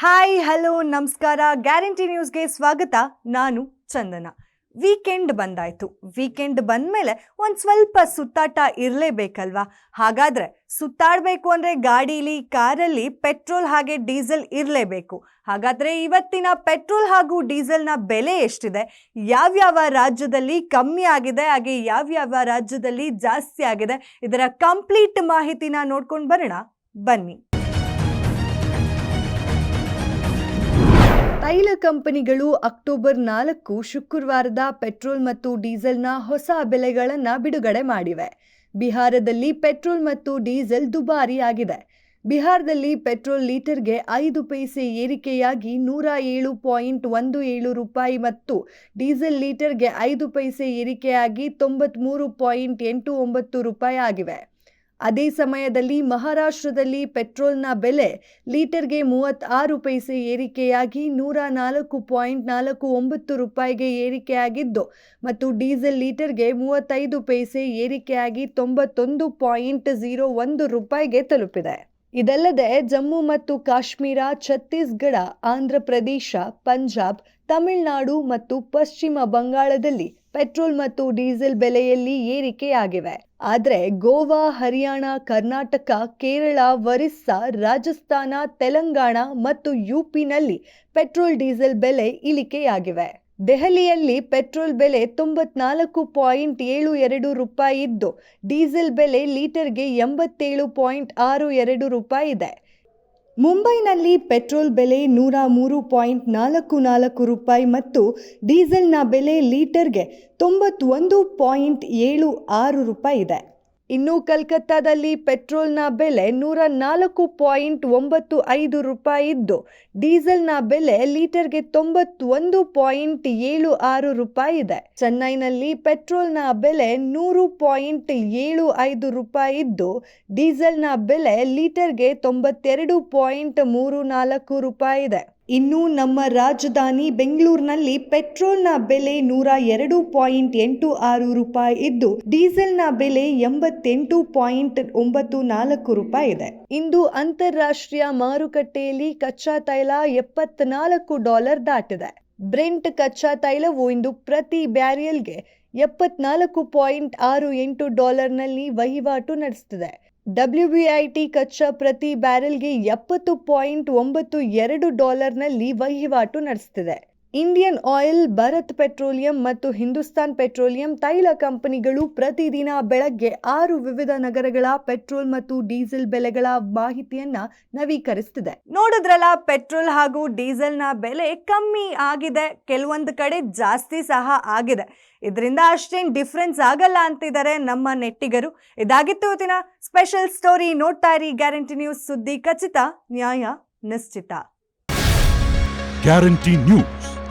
Hi hello ನಮಸ್ಕಾರ. Guarantee ನ್ಯೂಸ್ಗೆ ಸ್ವಾಗತ. ನಾನು ಚಂದನ. ವೀಕೆಂಡ್ ಬಂದಾಯ್ತು. ವೀಕೆಂಡ್ ಬಂದಮೇಲೆ ಒಂದು ಸ್ವಲ್ಪ ಸುತ್ತಾಟ ಇರಲೇಬೇಕಲ್ವಾ? ಹಾಗಾದ್ರೆ ಸುತ್ತಾಡಬೇಕು ಅಂದರೆ ಗಾಡೀಲಿ, ಕಾರಲ್ಲಿ ಪೆಟ್ರೋಲ್ ಹಾಗೆ ಡೀಸೆಲ್ ಇರಲೇಬೇಕು. ಹಾಗಾದ್ರೆ ಇವತ್ತಿನ ಪೆಟ್ರೋಲ್ ಹಾಗೂ ಡೀಸೆಲ್ನ ಬೆಲೆ ಎಷ್ಟಿದೆ? ಯಾವ್ಯಾವ ರಾಜ್ಯದಲ್ಲಿ ಕಮ್ಮಿ ಆಗಿದೆ? ಹಾಗೆ ಯಾವ್ಯಾವ ರಾಜ್ಯದಲ್ಲಿ ಜಾಸ್ತಿ ಆಗಿದೆ? ಇದರ ಕಂಪ್ಲೀಟ್ ಮಾಹಿತಿನ ನೋಡ್ಕೊಂಡು ಬರೋಣ. ಬನ್ನಿ. ತೈಲ ಕಂಪನಿಗಳು ಅಕ್ಟೋಬರ್ ನಾಲ್ಕು ಶುಕ್ರವಾರದ ಪೆಟ್ರೋಲ್ ಮತ್ತು ಡೀಸೆಲ್ನ ಹೊಸ ಬೆಲೆಗಳನ್ನು ಬಿಡುಗಡೆ ಮಾಡಿವೆ. ಬಿಹಾರದಲ್ಲಿ ಪೆಟ್ರೋಲ್ ಮತ್ತು ಡೀಸೆಲ್ ದುಬಾರಿಯಾಗಿದೆ. ಬಿಹಾರದಲ್ಲಿ ಪೆಟ್ರೋಲ್ ಲೀಟರ್ಗೆ ಐದು ಪೈಸೆ ಏರಿಕೆಯಾಗಿ ನೂರ ಏಳು ಪಾಯಿಂಟ್ ಒಂದು ಏಳು ರೂಪಾಯಿ ಮತ್ತು ಡೀಸೆಲ್ ಲೀಟರ್ಗೆ ಐದು ಪೈಸೆ ಏರಿಕೆಯಾಗಿ ತೊಂಬತ್ಮೂರು ಪಾಯಿಂಟ್ ಎಂಟು ಒಂಬತ್ತು ರೂಪಾಯಿ ಆಗಿವೆ. ಅದೇ ಸಮಯದಲ್ಲಿ ಮಹಾರಾಷ್ಟ್ರದಲ್ಲಿ ಪೆಟ್ರೋಲ್ನ ಬೆಲೆ ಲೀಟರ್ಗೆ ಮೂವತ್ತಾರು ಪೈಸೆ ಏರಿಕೆಯಾಗಿ ನೂರ ನಾಲ್ಕು ಪಾಯಿಂಟ್ ನಾಲ್ಕು ಒಂಬತ್ತು ರೂಪಾಯಿಗೆ ಏರಿಕೆಯಾಗಿದ್ದು ಮತ್ತು ಡೀಸೆಲ್ ಲೀಟರ್ಗೆ ಮೂವತ್ತೈದು ಪೈಸೆ ಏರಿಕೆಯಾಗಿ ತೊಂಬತ್ತೊಂದು ಪಾಯಿಂಟ್ ಝೀರೋ ಒಂದು ರೂಪಾಯಿಗೆ ತಲುಪಿದೆ. ಇದಲ್ಲದೆ ಜಮ್ಮು ಮತ್ತು ಕಾಶ್ಮೀರ, ಛತ್ತೀಸ್ಗಢ, ಆಂಧ್ರ ಪ್ರದೇಶ, ಪಂಜಾಬ್, ತಮಿಳುನಾಡು ಮತ್ತು ಪಶ್ಚಿಮ ಬಂಗಾಳದಲ್ಲಿ ಪೆಟ್ರೋಲ್ ಮತ್ತು ಡೀಸೆಲ್ ಬೆಲೆಯಲ್ಲಿ ಏರಿಕೆಯಾಗಿವೆ. ಆದರೆ ಗೋವಾ, ಹರಿಯಾಣ, ಕರ್ನಾಟಕ, ಕೇರಳ, ಒರಿಸ್ಸಾ, ರಾಜಸ್ಥಾನ, ತೆಲಂಗಾಣ ಮತ್ತು ಯುಪಿನಲ್ಲಿ ಪೆಟ್ರೋಲ್ ಡೀಸೆಲ್ ಬೆಲೆ ಇಳಿಕೆಯಾಗಿವೆ. ದೆಹಲಿಯಲ್ಲಿ ಪೆಟ್ರೋಲ್ ಬೆಲೆ ತೊಂಬತ್ನಾಲ್ಕು ಪಾಯಿಂಟ್ ಏಳು ಎರಡು ರೂಪಾಯಿ ಇದ್ದು, ಡೀಸೆಲ್ ಬೆಲೆ ಲೀಟರ್ಗೆ ಎಂಬತ್ತೇಳು ಪಾಯಿಂಟ್ ಆರು ಎರಡು ರೂಪಾಯಿ ಇದೆ. ಮುಂಬೈನಲ್ಲಿ ಪೆಟ್ರೋಲ್ ಬೆಲೆ ನೂರ ಮೂರು ಪಾಯಿಂಟ್ ನಾಲ್ಕು ನಾಲ್ಕು ರೂಪಾಯಿ ಮತ್ತು ಡೀಸೆಲ್ನ ಬೆಲೆ ಲೀಟರ್ಗೆ ತೊಂಬತ್ತೊಂದು ಪಾಯಿಂಟ್ ಏಳು ಆರು ರೂಪಾಯಿ ಇದೆ. ಇನ್ನು ಕಲ್ಕತ್ತಾದಲ್ಲಿ ಪೆಟ್ರೋಲ್ನ ಬೆಲೆ ನೂರ ನಾಲ್ಕು ಪಾಯಿಂಟ್ ಒಂಬತ್ತು ಐದು ರೂಪಾಯಿ ಇದ್ದು, ಡೀಸೆಲ್ನ ಬೆಲೆ ಲೀಟರ್ಗೆ ತೊಂಬತ್ತೊಂದು ಪಾಯಿಂಟ್ ಏಳು ಆರು ರೂಪಾಯಿ ಇದೆ. ಚೆನ್ನೈನಲ್ಲಿ ಪೆಟ್ರೋಲ್ನ ಬೆಲೆ ನೂರು ಪಾಯಿಂಟ್ ಏಳು ಐದು ರೂಪಾಯಿ ಇದ್ದು, ಡೀಸೆಲ್ನ ಬೆಲೆ ಲೀಟರ್ಗೆ ತೊಂಬತ್ತೆರಡು ಪಾಯಿಂಟ್ ಮೂರು ನಾಲ್ಕು ರೂಪಾಯಿ ಇದೆ. ಇನ್ನು ನಮ್ಮ ರಾಜಧಾನಿ ಬೆಂಗಳೂರಿನಲ್ಲಿ ಪೆಟ್ರೋಲ್ನ ಬೆಲೆ ನೂರ ಎರಡು ಪಾಯಿಂಟ್ ಎಂಟು ಆರು ರೂಪಾಯಿ ಇದ್ದು, ಡೀಸೆಲ್ನ ಬೆಲೆ ಎಂಬತ್ತೆಂಟು ಪಾಯಿಂಟ್ ಒಂಬತ್ತು ನಾಲ್ಕು ರೂಪಾಯಿ ಇದೆ. ಇಂದು ಅಂತಾರಾಷ್ಟ್ರೀಯ ಮಾರುಕಟ್ಟೆಯಲ್ಲಿ ಕಚ್ಚಾ ತೈಲ ಎಪ್ಪತ್ನಾಲ್ಕು ಡಾಲರ್ ದಾಟಿದೆ. ಬ್ರೆಂಟ್ ಕಚ್ಚಾ ತೈಲವು ಇಂದು ಪ್ರತಿ ಬ್ಯಾರಿಯಲ್ಗೆ ಎಪ್ಪತ್ನಾಲ್ಕು ಪಾಯಿಂಟ್ ಆರು ಎಂಟು ಡಾಲರ್ನಲ್ಲಿ ವಹಿವಾಟು ನಡೆಸುತ್ತಿದೆ ಡಬ್ಲ್ಯುಬಿಐಟಿ ಕಚ್ಚಾ ಪ್ರತಿ ಬ್ಯಾರೆಲ್ಗೆ ಎಪ್ಪತ್ತು ಪಾಯಿಂಟ್ ಒಂಬತ್ತು ಎರಡು ಡಾಲರ್ನಲ್ಲಿ ವಹಿವಾಟು ನಡೆಸುತ್ತಿದೆ ಇಂಡಿಯನ್ ಆಯಿಲ್, ಭರತ್ ಪೆಟ್ರೋಲಿಯಂ ಮತ್ತು ಹಿಂದೂಸ್ತಾನ್ ಪೆಟ್ರೋಲಿಯಂ ತೈಲ ಕಂಪನಿಗಳು ಪ್ರತಿದಿನ ಬೆಳಗ್ಗೆ ಆರು ವಿವಿಧ ನಗರಗಳ ಪೆಟ್ರೋಲ್ ಮತ್ತು ಡೀಸೆಲ್ ಬೆಲೆಗಳ ಮಾಹಿತಿಯನ್ನ ನವೀಕರಿಸುತ್ತಿದೆ ನೋಡಿದ್ರಲ್ಲ, ಪೆಟ್ರೋಲ್ ಹಾಗೂ ಡೀಸೆಲ್ನ ಬೆಲೆ ಕಮ್ಮಿ ಆಗಿದೆ, ಕೆಲವೊಂದು ಕಡೆ ಜಾಸ್ತಿ ಸಹ ಆಗಿದೆ. ಇದರಿಂದ ಅಷ್ಟೇನು ಡಿಫ್ರೆನ್ಸ್ ಆಗಲ್ಲ ಅಂತಿದ್ದಾರೆ ನಮ್ಮ ನೆಟ್ಟಿಗರು. ಇದಾಗಿತ್ತು ಇವತ್ತಿನ ಸ್ಪೆಷಲ್ ಸ್ಟೋರಿ ನೋಡ್ತಾ ಇರಿ ಗ್ಯಾರಂಟಿ ನ್ಯೂಸ್ ಸುದ್ದಿ ಖಚಿತ, ನ್ಯಾಯ ನಿಶ್ಚಿತ. Guarantee news.